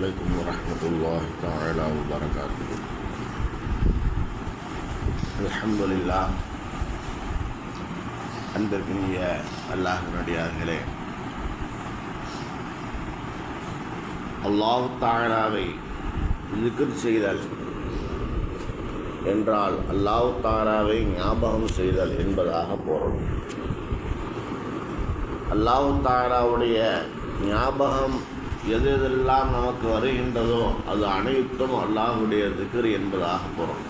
عليكم ورحمة الله تعالى وبركاته الحمد لله அன்பிற்கினிய அல்லாஹினுடையார்களே அல்லாஹு தாலாவை திக்ர் செய்தல் என்றால் அல்லாஹு தாலாவை ஞாபகம் செய்தல் என்பதாக பொருள் அல்லாஹு தாலாவுடைய ஞாபகம் எது எதெல்லாம் நமக்கு வருகின்றதோ அது அனைத்தும் அல்லாஹுடைய திக்ர் என்பதாக பொருள்.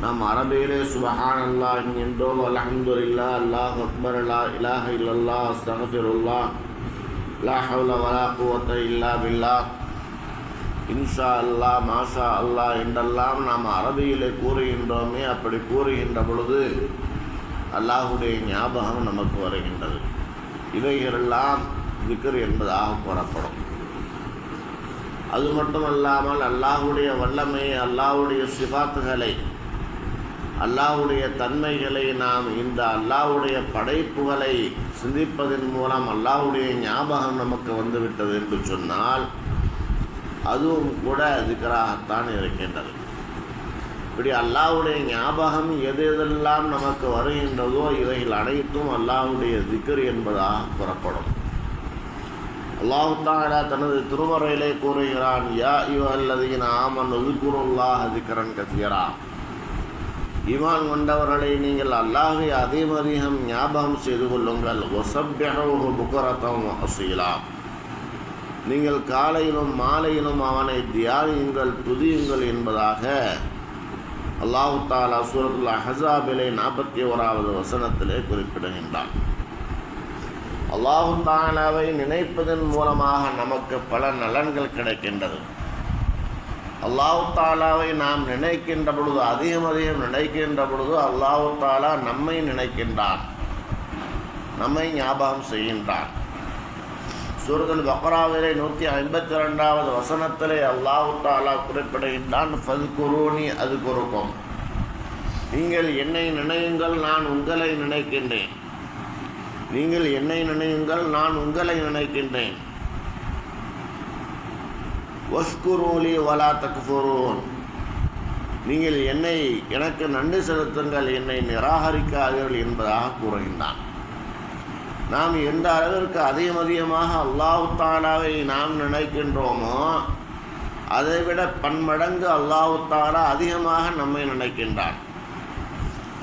நாம் அரபியிலே சுபஹான் அல்லாஹ் என்கின்றோம் இல்லா அல்லாஹ் அக்பர் அல்லா இலாஹ இல்லல்லா அஸ்தகஃபிருல்லா லா ஹவ்ல வலா குவத்த இல்லா பில்லா இன்ஷா அல்லாஹ் மாஷா அல்லாஹ் என்றெல்லாம் நாம் அரபியிலே கூறுகின்றோமே அப்படி கூறுகின்ற பொழுது அல்லாஹுடைய ஞாபகம் நமக்கு வருகின்றது. இவைகளெல்லாம் திக்கர் என்பதாக கூறப்படும். அது மட்டுமல்லாமல் அல்லாஹுடைய வல்லமை அல்லாஹுடைய சிபாத்துகளை அல்லாஹுடைய தன்மைகளை நாம் இந்த அல்லாஹுடைய படைப்புகளை சிந்திப்பதன் மூலம் அல்லாஹுடைய ஞாபகம் நமக்கு வந்துவிட்டது என்று சொன்னால் அதுவும் கூட திக்கராகத்தான் இருக்கின்றது. இப்படி அல்லாஹுடைய ஞாபகம் எது எதெல்லாம் நமக்கு வருகின்றதோ இவைகள் அனைத்தும் அல்லாஹுடைய திக்கர் என்பதாக புறப்படும் அல்லாஹு தனது திருமறையிலே கூறுகிறான் யா யு அல்லதீன ஆமன் ஒதுக்குருல்லாஹ் அதிகரன் கசியரா ஈமான் கொண்டவர்களை நீங்கள் அல்லாஹை அதிகம் அதிகம் ஞாபகம் செய்து கொள்ளுங்கள். ஒசப்பியகு புக்கரத்தம் அசீலாம் நீங்கள் காலையிலும் மாலையிலும் அவனை தியானியுங்கள் துதியுங்கள் என்பதாக அல்லாஹு தாலா சூரத்துல் அஹசாபிலே நாற்பத்தி ஓராவது வசனத்திலே குறிப்பிடுகின்றான். அல்லாஹு தாலாவை நினைப்பதன் மூலமாக நமக்கு பல நலன்கள் கிடைக்கின்றது. அல்லாஹு தாலாவை நாம் நினைக்கின்ற பொழுது அதிகம் அதிகம் நினைக்கின்ற பொழுது அல்லாஹு தாலா நம்மை நினைக்கின்றான். நம்மை ஞாபகம் செய்கின்றான். சூரத்தில் பக்ராவிலே நூற்றி ஐம்பத்தி ரெண்டாவது வசனத்திலே அல்லாஹு தாலா குறிப்பிடுகின்றான் ஃபது குருனி அது குறுக்கும் நீங்கள் என்னை நினையுங்கள் நான் உங்களை நினைக்கின்றேன். நீங்கள் என்னை நினையுங்கள் நான் உங்களை நினைக்கின்றேன். ஒஸ்குரோலி வலா தக்ஃபுரூன். நீங்கள் என்னை எனக்கு நன்றி செலுத்துங்கள் என்னை நிராகரிக்காதீர்கள் என்பதாக கூறுகின்றான் நாம் எந்த அளவிற்கு அதிகம் அதிகமாக அல்லாஹு நாம் நினைக்கின்றோமோ அதைவிட பன்மடங்கு அல்லாஹு அதிகமாக நம்மை நினைக்கின்றான்.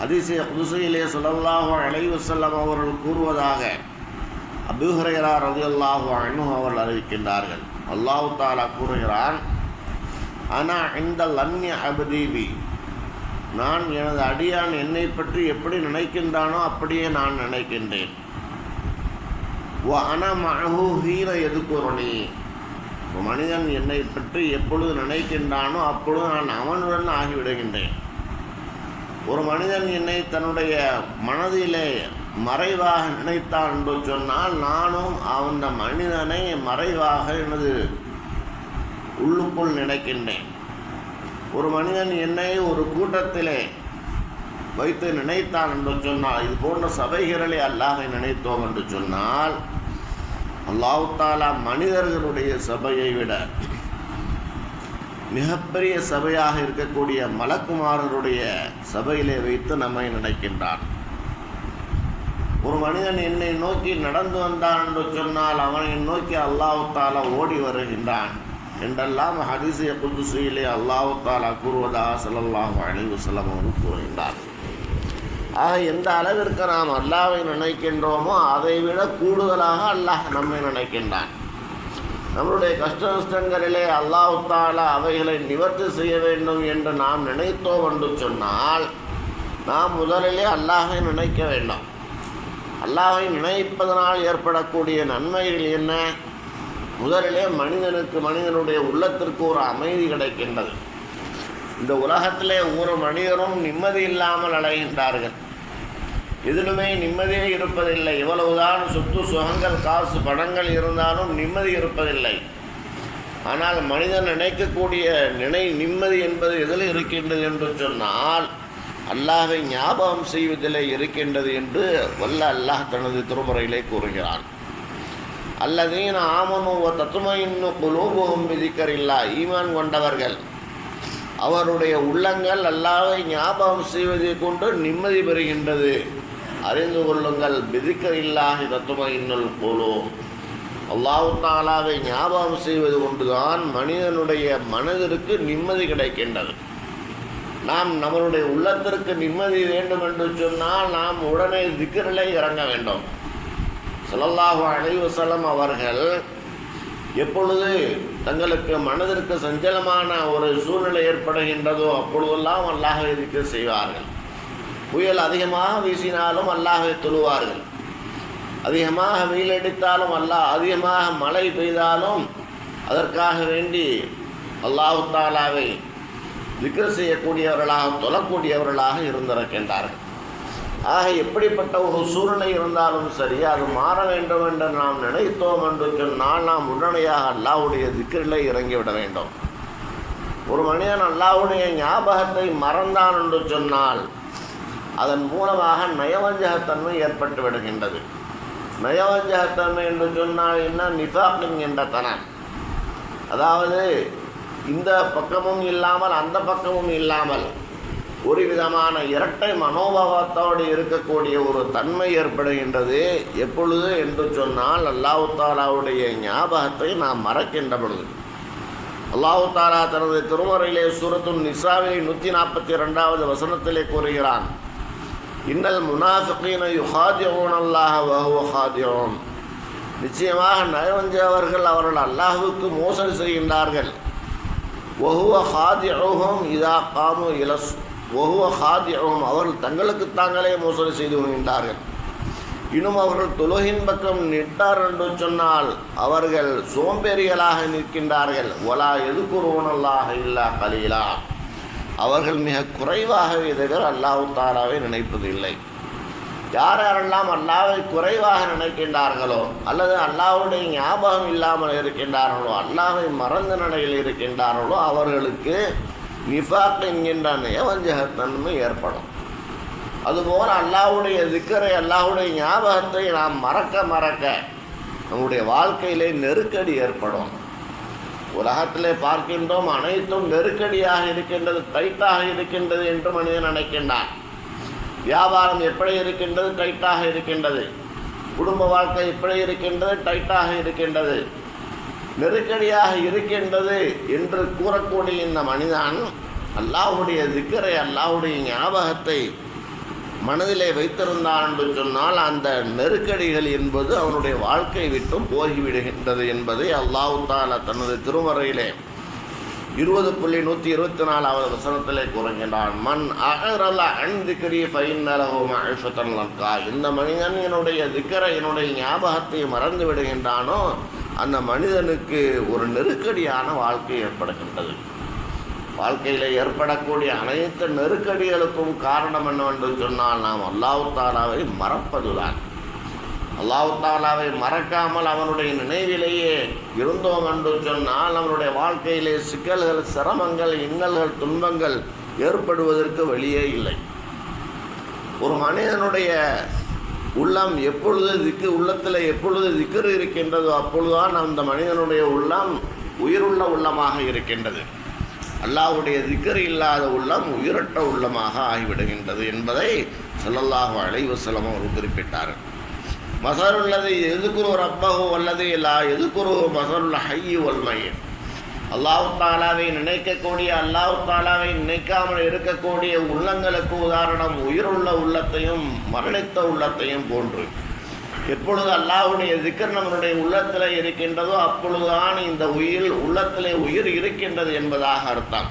அதிசய புதுசையிலே சுழல்லாஹு அலைவசல்லம் அவர்கள் கூறுவதாக அபுஹரையரா ரவி அல்லாஹு அனு அவர்கள் அறிவிக்கின்றார்கள். அல்லாஹு தாலா கூறுகிறான் ஆனால் இந்த லன்ய அபதீபி. நான் எனது அடியான் என்னை பற்றி எப்படி நினைக்கின்றானோ அப்படியே நான் நினைக்கின்றேன். அன மழகு ஹீர மனிதன் என்னை பற்றி எப்பொழுது நினைக்கின்றானோ அப்பொழுது நான் அவனுடன் ஆகிவிடுகின்றேன். ஒரு மனிதன் என்னை தன்னுடைய மனதிலே மறைவாக நினைத்தான் என்று சொன்னால் நானும் அந்த மனிதனை மறைவாக எனது உள்ளுக்குள் நினைக்கின்றேன். ஒரு மனிதன் என்னை ஒரு கூட்டத்திலே வைத்து நினைத்தான் என்று சொன்னால் இது போன்ற சபைகளிலே அல்லாஹை நினைத்தோம் என்று சொன்னால் அல்லாவுதாலா மனிதர்களுடைய சபையை விட மிகப்பெரிய சபையாக இருக்கக்கூடிய மலக்குமாரருடைய சபையிலே வைத்து நம்மை நினைக்கின்றான். ஒரு மனிதன் என்னை நோக்கி நடந்து வந்தான் என்று சொன்னால் அவனை நோக்கி அல்லாஹு ஓடி வருகின்றான் என்றெல்லாம் ஹரிசிய புதுசையிலே அல்லாஹு கூறுவதாக சல்லாஹு அழிவு செல்லம் கூறுகின்றார். ஆக எந்த அளவிற்கு நாம் அல்லாவை நினைக்கின்றோமோ அதை விட கூடுதலாக அல்லாஹ் நம்மை நினைக்கின்றான். நம்மளுடைய கஷ்ட நஷ்டங்களிலே அல்லாஹால அவைகளை நிவர்த்தி செய்ய வேண்டும் என்று நாம் நினைத்தோம் என்று சொன்னால் நாம் முதலிலே அல்லாஹை நினைக்க வேண்டும். அல்லாஹை நினைப்பதனால் ஏற்படக்கூடிய நன்மைகள் என்ன? முதலிலே மனிதனுக்கு மனிதனுடைய உள்ளத்திற்கு ஒரு அமைதி கிடைக்கின்றது. இந்த உலகத்திலே ஒவ்வொரு மனிதரும் நிம்மதி இல்லாமல் அலைகின்றார்கள். எதிலுமே நிம்மதியே இருப்பதில்லை. இவ்வளவுதான் சொத்து சுகங்கள் காசு பணங்கள் இருந்தாலும் நிம்மதி இருப்பதில்லை. ஆனால் மனிதன் நினைக்கக்கூடிய நினை நிம்மதி என்பது எதில் இருக்கின்றது என்று சொன்னால் அல்லாஹை ஞாபகம் செய்வதிலே இருக்கின்றது என்று வல்ல அல்லாஹ் தனது திருமுறையிலே கூறுகிறான். அல்லதீன ஆமனு தத்தும இன்னும் விதிக்கரில்லா ஈமான் கொண்டவர்கள் அவருடைய உள்ளங்கள் அல்லாவை ஞாபகம் செய்வதை கொண்டு நிம்மதி பெறுகின்றது. அறிந்து கொள்ளுங்கள். விதிக்கரில்லாஹி தத்துவ இன்னல் போலோ அல்லாஹு தாலாவை ஞாபகம் செய்வது கொண்டுதான் மனிதனுடைய மனதிற்கு நிம்மதி கிடைக்கின்றது. நாம் நம்மளுடைய உள்ளத்திற்கு நிம்மதி வேண்டும் என்று சொன்னால் நாம் உடனே திக்கரிலே இறங்க வேண்டும். ஸல்லல்லாஹு அலைவசலம் அவர்கள் எப்பொழுது தங்களுக்கு மனதிற்கு சஞ்சலமான ஒரு சூழ்நிலை ஏற்படுகின்றதோ அப்பொழுதெல்லாம் அல்லாஹ் இருக்க செய்வார்கள். புயல் அதிகமாக வீசினாலும் அல்லாஹை தொழுவார்கள். அதிகமாக வெயில் அடித்தாலும் அல்லாஹ் அதிகமாக மழை பெய்தாலும் அதற்காக வேண்டி அல்லாஹு தாலாவை திக்கர் செய்யக்கூடியவர்களாக தொழக்கூடியவர்களாக இருந்திருக்கின்றார்கள். ஆக எப்படிப்பட்ட ஒரு சூழ்நிலை இருந்தாலும் சரி அது மாற வேண்டும் என்று நாம் நினைத்தோம் என்று சொன்னால் நாம் உடனடியாக அல்லாஹ்வுடைய திக்கிரிலே இறங்கிவிட வேண்டும். ஒரு மனிதன் அல்லாவுடைய ஞாபகத்தை மறந்தான் என்று சொன்னால் அதன் மூலமாக நயவஞ்சகத்தன்மை ஏற்பட்டு விடுகின்றது. நயவஞ்சகத்தன்மை என்று சொன்னால் என்ன? நிஃபாக்கின் என்ற தனம் அதாவது இந்த பக்கமும் இல்லாமல் அந்த பக்கமும் இல்லாமல் ஒரு விதமான இரட்டை மனோபாவத்தோடு இருக்கக்கூடிய ஒரு தன்மை ஏற்படுகின்றது. எப்பொழுது என்று சொன்னால் அல்லாஹு தாலாவுடைய ஞாபகத்தை நாம் மறக்கின்ற பொழுது. அல்லாஹு தாலா தனது திருமறையிலே சுரத்தும் நிசாவிலே நூற்றி நாற்பத்தி ரெண்டாவது வசனத்திலே கூறுகிறான் இன்னல் முனாஃபிகீன யுஹாதியோன் அல்லாஹ் வஹுவ ஹாதியோன் நிச்சயமாக நயவஞ்சவர்கள் அவர்கள் அல்லாஹுக்கு மோசடி செய்கின்றார்கள். ஒஹுவ ஹாதியோகம் இதா காமு இலஸ். ஒஹுவ ஹாதியோகம் அவர்கள் தங்களுக்கு தாங்களே மோசடி செய்து வருகின்றார்கள் இன்னும் அவர்கள் தொழுகின் பக்கம் நிட்டார் என்று சொன்னால் அவர்கள் சோம்பேறிகளாக நிற்கின்றார்கள். ஒலா எதுக்குருவனல்லாக இல்லா கலீலா. அவர்கள் மிக குறைவாகவே தவிர அல்லாஹு தாலாவை நினைப்பதில்லை. யார் யாரெல்லாம் அல்லாவை குறைவாக நினைக்கின்றார்களோ அல்லது அல்லாவுடைய ஞாபகம் இல்லாமல் இருக்கின்றார்களோ அல்லாஹை மறந்த நிலையில் இருக்கின்றார்களோ அவர்களுக்கு நிஃபாக் என்கின்ற நயவஞ்சகத்தன்மை ஏற்படும். அதுபோல் அல்லாஹ்வுடைய திக்கரை அல்லாவுடைய ஞாபகத்தை நாம் மறக்க மறக்க நம்முடைய வாழ்க்கையிலே நெருக்கடி ஏற்படும். உலகத்திலே பார்க்கின்றோம் அனைத்தும் நெருக்கடியாக இருக்கின்றது டைட்டாக இருக்கின்றது என்று மனிதன் நினைக்கின்றான். வியாபாரம் எப்படி இருக்கின்றது டைட்டாக இருக்கின்றது. குடும்ப வாழ்க்கை எப்படி இருக்கின்றது டைட்டாக இருக்கின்றது. நெருக்கடியாக இருக்கின்றது என்று கூறக்கூடிய இந்த மனிதன் அல்லாஹுடைய திக்கரை அல்லாஹுடைய ஞாபகத்தை மனதிலே வைத்திருந்தான் என்று சொன்னால் அந்த நெருக்கடிகள் என்பது அவனுடைய வாழ்க்கை விட்டும் போகிவிடுகின்றது என்பதை அல்லாஹு தாலா தனது திருமறையிலே இருபது புள்ளி நூற்றி இருபத்தி நாலாவது வசனத்திலே கூறுகின்றான். மண் அகரல அன்திக்கரி ஃபைன்னலகும் அழிஃபத்தன்லக்கா இந்த மனிதன் என்னுடைய திக்கரை என்னுடைய ஞாபகத்தை மறந்து விடுகின்றானோ அந்த மனிதனுக்கு ஒரு நெருக்கடியான வாழ்க்கை ஏற்படுகின்றது. வாழ்க்கையில் ஏற்படக்கூடிய அனைத்து நெருக்கடிகளுக்கும் காரணம் என்னவென்று சொன்னால் நாம் அல்லாஹு தாலாவை மறப்பதுதான். அல்லாஹு தாலாவை மறக்காமல் அவனுடைய நினைவிலேயே இருந்தோம் என்று சொன்னால் அவனுடைய வாழ்க்கையிலே சிக்கல்கள் சிரமங்கள் இன்னல்கள் துன்பங்கள் ஏற்படுவதற்கு வெளியே இல்லை. ஒரு மனிதனுடைய உள்ளம் எப்பொழுது திக்கு உள்ளத்தில் எப்பொழுது திக்கர் இருக்கின்றதோ அப்பொழுதுதான் அந்த மனிதனுடைய உள்ளம் உயிருள்ள உள்ளமாக இருக்கின்றது. அல்லாஹுடைய திக்கர் இல்லாத உள்ளம் உயிரற்ற உள்ளமாக ஆகிவிடுகின்றது என்பதை சொல்லல்லாஹு அலைவசலம் அவர் குறிப்பிட்டார் மசருள்ளது எதுக்குரு ரப்பகோ அல்லது இல்லா எதுக்குரு மசருள்ள ஹையு வல்மையின் அல்லாஹு தாலாவை நினைக்கக்கூடிய அல்லாஹு தாலாவை நினைக்காமல் இருக்கக்கூடிய உள்ளங்களுக்கு உதாரணம் உயிருள்ள உள்ளத்தையும் மரணித்த உள்ளத்தையும் போன்று. எப்பொழுது அல்லாஹுடைய திக்கர் நம்மளுடைய உள்ளத்தில் இருக்கின்றதோ அப்பொழுதுதான் இந்த உயிர் உள்ளத்திலே உயிர் இருக்கின்றது என்பதாக அர்த்தம்.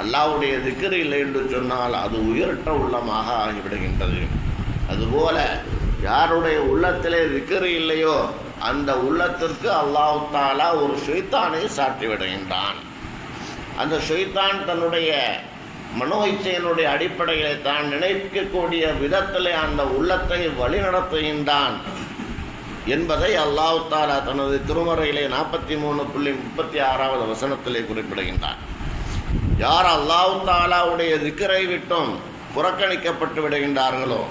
அல்லாஹுடைய திக்கர் இல்லை என்று சொன்னால் அது உயிரற்ற உள்ளமாக ஆகிவிடுகின்றது. அதுபோல யாருடைய உள்ளத்திலே திக்கர் இல்லையோ அந்த உள்ளத்திற்கு அல்லாஹ் தாலா ஒரு சுயத்தானை சாட்டி விடுகின்றான் அந்த சுயத்தான் தன்னுடைய மனோ இச்சையினுடைய அடிப்படையிலே தான் நினைக்கக்கூடிய விதத்திலே அந்த உள்ளத்தை வழிநடத்துகின்றான் என்பதை அல்லாஹு தாலா தனது திருமறையிலே நாற்பத்தி மூணு புள்ளி முப்பத்தி ஆறாவது வசனத்திலே குறிப்பிடுகின்றான். யார் அல்லாஹு தாலாவுடைய திக்கரை விட்டும் புறக்கணிக்கப்பட்டு விடுகின்றார்களோ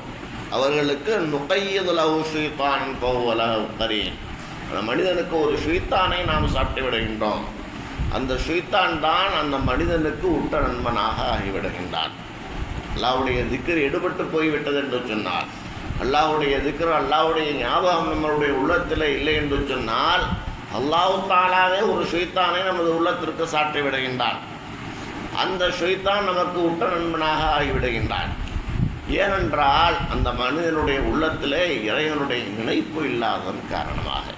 அவர்களுக்கு நுகையதுலவு சுயத்தான் கோவலும் கரீன் அந்த மனிதனுக்கு ஒரு சுயத்தானை நாம் சாப்பிட்டு விடுகின்றோம். அந்த ஷுய்தான் தான் அந்த மனிதனுக்கு உட்ட நண்பனாக ஆகிவிடுகின்றான். அல்லாவுடைய திக்கர் எடுபட்டு போய்விட்டது என்று சொன்னார் அல்லாவுடைய திக்கர் அல்லாவுடைய ஞாபகம் நம்மளுடைய உள்ளத்தில் இல்லை என்று சொன்னால் அல்லாஹு தாலாவே ஒரு ஷுய்தானை நமது உள்ளத்திற்கு சாட்டி விடுகின்றான். அந்த சுய்தான் நமக்கு உட்ட நண்பனாக ஆகிவிடுகின்றான். ஏனென்றால் அந்த மனிதனுடைய உள்ளத்திலே இறைவனுடைய நினைப்பு இல்லாததன் காரணமாக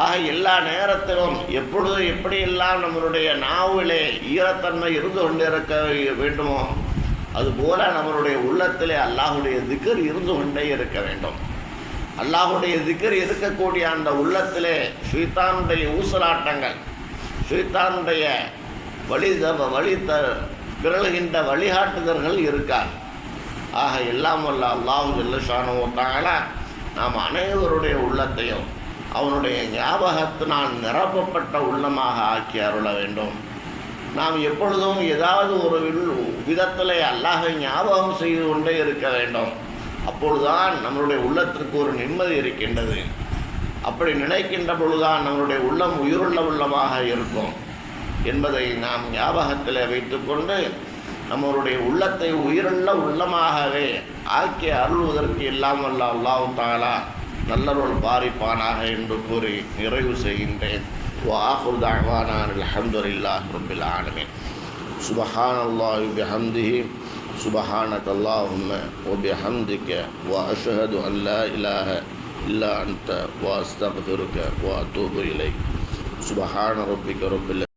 ஆக எல்லா நேரத்திலும் எப்பொழுது எப்படியெல்லாம் நம்மளுடைய நாவிலே ஈரத்தன்மை இருந்து கொண்டிருக்க வேண்டுமோ அதுபோல நம்மளுடைய உள்ளத்திலே அல்லாஹுடைய திக்கர் இருந்து கொண்டே இருக்க வேண்டும். அல்லாஹுடைய திக்கர் இருக்கக்கூடிய அந்த உள்ளத்திலே ஸ்ரீதானுடைய ஊசலாட்டங்கள் ஸ்ரீதானுடைய வழி த- வழி த பிறழ்கின்ற வழிகாட்டுதல்கள் இருக்கார் ஆக எல்லாம் வல்ல அல்லாஹு ஜல்லஷானுவத்தால நாம் அனைவருடைய உள்ளத்தையும் அவனுடைய ஞாபகத்தினால் நிரப்பப்பட்ட உள்ளமாக ஆக்கி அருள வேண்டும். நாம் எப்பொழுதும் ஏதாவது ஒரு விதத்தில் விதத்திலே அல்லாஹை ஞாபகம் செய்து கொண்டே இருக்க வேண்டும். அப்பொழுதுதான் நம்மளுடைய உள்ளத்திற்கு ஒரு நிம்மதி இருக்கின்றது. அப்படி நினைக்கின்ற பொழுதுதான் நம்மளுடைய உள்ளம் உயிருள்ள உள்ளமாக இருக்கும். என்பதை நாம் ஞாபகத்தில் வைத்துக்கொண்டு நம்மளுடைய உள்ளத்தை உயிருள்ள உள்ளமாகவே ஆக்கி அருள்வதற்கு எல்லாம் வல்ல அல்லாஹ் தாலா நல்லருள் பாரிப்பானாக என்று கூறி நிறைவு செய்கின்றேன் وآخر دعوانا أن الحمد لله رب العالمين سبحان الله وبحمده سبحانك اللهم وبحمدك وأشهد أن لا إله إلا أنت وأستغفرك وأتوب إليك سبحان ربك رب العزة